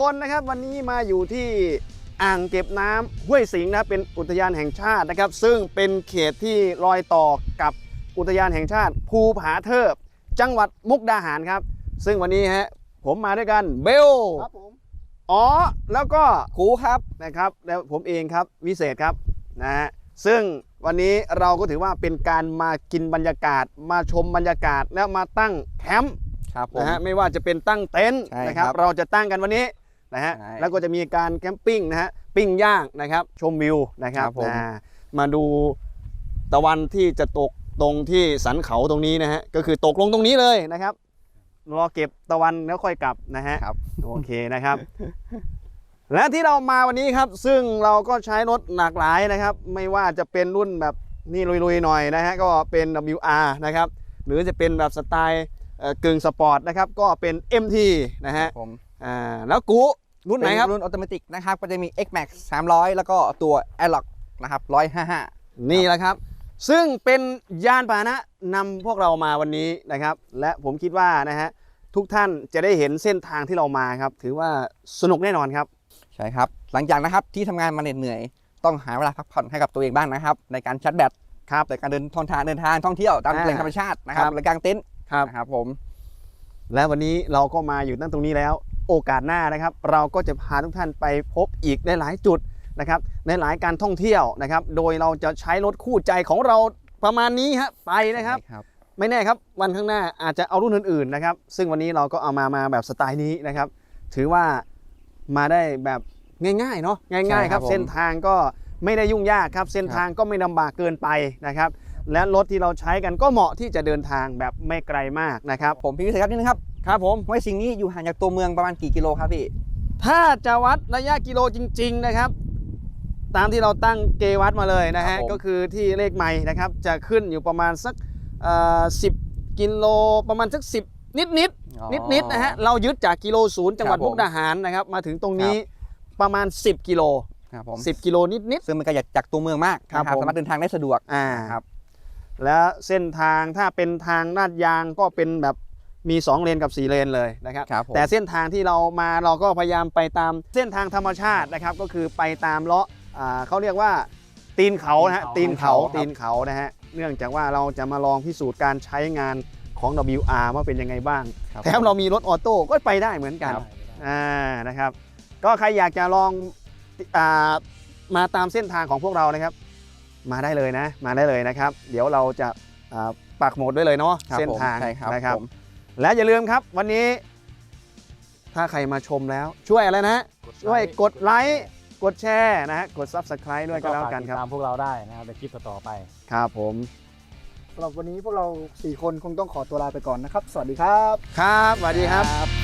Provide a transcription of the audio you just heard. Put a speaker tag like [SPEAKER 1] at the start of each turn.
[SPEAKER 1] คนนะครับ วันนี้มาอยู่ที่อ่างเก็บน้ำห้วยสิงห์นะครับเป็นอุทยานแห่งชาตินะครับ ซึ่งเป็นเขตที่รอยต่อกับอุทยานแห่งชาติ ภูผาเทิบจังหวัดมุกดาหารครับ ซึ่งวันนี้ฮะผมมาด้วยกันเบล
[SPEAKER 2] ครับผม
[SPEAKER 1] อ๋อแล้วก็
[SPEAKER 3] กูครับ
[SPEAKER 1] นะครับแล้วผมเองครับวิเศษครับนะฮะซึ่งวันนี้เราก็ถือว่าเป็นการมากินบรรยากาศ มาชมบรรยากาศแล้วมาตั้งแคมป์
[SPEAKER 3] ครับผม
[SPEAKER 1] นะฮะไม่ว่าจะเป็นตั้งเต็นท์
[SPEAKER 3] ใช่
[SPEAKER 1] นะครับ
[SPEAKER 3] ครับ
[SPEAKER 1] เราจะตั้งกันวันนี้นะฮะ
[SPEAKER 3] ใช่
[SPEAKER 1] แล้วก็จะมีการแคมปิ้งนะฮะปิ้งย่างนะครับชมวิวนะครับ
[SPEAKER 3] ครับผม
[SPEAKER 1] อ่ามาดูตะวันที่จะตกตรงที่สันเขาตรงนี้นะฮะก็คือตกลงตรงนี้เลยนะครับรอเก็บตะวันแล้วค่อยกลับนะฮะ
[SPEAKER 3] ครับ
[SPEAKER 1] โอเคนะครับ และที่เรามาวันนี้ครับ ซึ่งเราก็ใช้รถหลากหลายนะครับ ไม่ว่าจะเป็นรุ่นแบบนี่ลุยๆหน่อยนะฮะก็เป็น WR นะครับ หรือจะเป็นแบบสไตล์เอ่อ กึ่งสปอร์ตนะครับ ก็เป็น MT นะฮะ
[SPEAKER 3] ผม
[SPEAKER 1] อ่าแล้วกูรุ่นไหนครับ
[SPEAKER 3] เป็รุ่นออโตเมติกนะครับ ก็จะมี X Max 300 แล้วก็ตัว a i r l o c k นะครับ155
[SPEAKER 1] นี่แหละครับ ซึ่งเป็นยานพาหนะนำพวกเรามาวันนี้นะครับ และผมคิดว่านะฮะทุกท่านจะได้เห็นเส้นทางที่เรามาครับ ถือว่าสนุกแน่นอนครับ
[SPEAKER 3] ใช่ครับ หลังจากนะครับที่ทำงานมาเหน็ดเหนื่อย ต้องหาเวลาพักผ่อนให้กับตัวเองบ้างนะครับ ในการชาร์จแบต
[SPEAKER 1] ครับ
[SPEAKER 3] ในการเดินท่องทางเดินทางท่องเที่ยวตาม
[SPEAKER 1] อ่า
[SPEAKER 3] แหล่งธรรมชาตินะครับ
[SPEAKER 1] ครับ
[SPEAKER 3] และกางเต็นท์
[SPEAKER 1] ครับ
[SPEAKER 3] นะครับผม
[SPEAKER 1] และวันนี้เราก็มาอยู่นั่นตรงนี้แล้ว โอกาสหน้านะครับ เราก็จะพาทุกท่านไปพบอีกในหลายจุดนะครับในหลายการท่องเที่ยวนะครับ โดยเราจะใช้รถคู่ใจของเราประมาณนี้ฮะไปนะครับ
[SPEAKER 3] ใช่ครับ
[SPEAKER 1] ไม่แน่ครับวันข้างหน้าอาจจะเอารุ่นอื่นๆนะครับ ซึ่งวันนี้เราก็เอามามาแบบสไตล์นี้นะครับ ถือว่ามาได้แบบง่ายๆเนาะง่าย ๆครับเส้นทางก็ไม่ได้ยุ่งยากครับ เส้นทางก็ไม่ลำบากเกินไปนะครับ และรถที่เราใช้กันก็เหมาะที่จะเดินทางแบบไม่ไกลมากนะครับ
[SPEAKER 3] ผมพี่วิเศษครับนิดนึงครับ
[SPEAKER 1] ครับผม
[SPEAKER 3] ห้วยสิงห์นี้อยู่ห่างจากตัวเมืองประมาณกี่กิโลครับพี่
[SPEAKER 1] ถ้าจะวัดระยะกิโลจริง ๆนะครับ ตามที่เราตั้งเกวัดมาเลยนะ
[SPEAKER 3] ครั
[SPEAKER 1] ฮะ
[SPEAKER 3] บผม
[SPEAKER 1] ก็คือที่เลขใหม่นะครับ จะขึ้นอยู่ประมาณสักสิบกิโลประมาณสักสิบนิดนิดๆนิดนิดๆนะฮะเรายึดจากกิโลศูนย์จังหวัด
[SPEAKER 3] ครับผม
[SPEAKER 1] มุกดาหารนะครับ มาถึงตรงนี้ประมาณ 10 กิโล
[SPEAKER 3] ครับผม
[SPEAKER 1] 10 กิโลนิดนิด
[SPEAKER 3] ซึ่งมันก็จากตัวเมืองมาก
[SPEAKER 1] ครับ
[SPEAKER 3] นะ
[SPEAKER 1] ผม
[SPEAKER 3] สามารถเดินทางได้สะดวก
[SPEAKER 1] ๆอ่า
[SPEAKER 3] ครับ
[SPEAKER 1] แล้วเส้นทางถ้าเป็นทางลาดยางก็เป็นแบบมี 2 เลนกับ 4 เลนเลยนะครับ
[SPEAKER 3] ครับผม
[SPEAKER 1] แต่เส้นทางที่เรามาเราก็พยายามไปตามเส้นทางธรรมชาตินะครับ ก็คือไปตามเลาะอ่าเขาเรียกว่าตีนเขานะฮะตีนเขาตีนเขานะฮะเนื่องจากว่าเราจะมาลองพิสูจน์การใช้งานของ WR ว่าเป็นยังไงบ้าง
[SPEAKER 3] ครับ
[SPEAKER 1] แถมเรามีรถออโต้ก็ไปได้เหมือนกัน
[SPEAKER 3] ครับ
[SPEAKER 1] อ่านะครับ ก็ใครอยากจะลองอ่ามาตามเส้นทางของพวกเรานะครับ มาได้เลยนะ มาได้เลยนะครับ เดี๋ยวเราจะอ่าปักหมุดไว้เลยเนาะ
[SPEAKER 3] ครับ
[SPEAKER 1] เส้นทาง
[SPEAKER 3] ผมใช่ครับ
[SPEAKER 1] นะครับ
[SPEAKER 3] ผม
[SPEAKER 1] และอย่าลืมครับวันนี้ ถ้าใครมาชมแล้วช่วยอะไรนะฮะช่วยกดไลค์กดแชร์นะฮะกด Subscribe ด้วยก็แล้วกันครับ
[SPEAKER 2] ตามพวกเราได้นะครับในคลิปต่อๆไป
[SPEAKER 1] ครับผม
[SPEAKER 2] สำหรับวันนี้พวกเรา 4 คนคงต้องขอตัวลาไปก่อนนะครับ สวัสดีครับ
[SPEAKER 1] ครับสวัสดีครับ
[SPEAKER 3] ครับ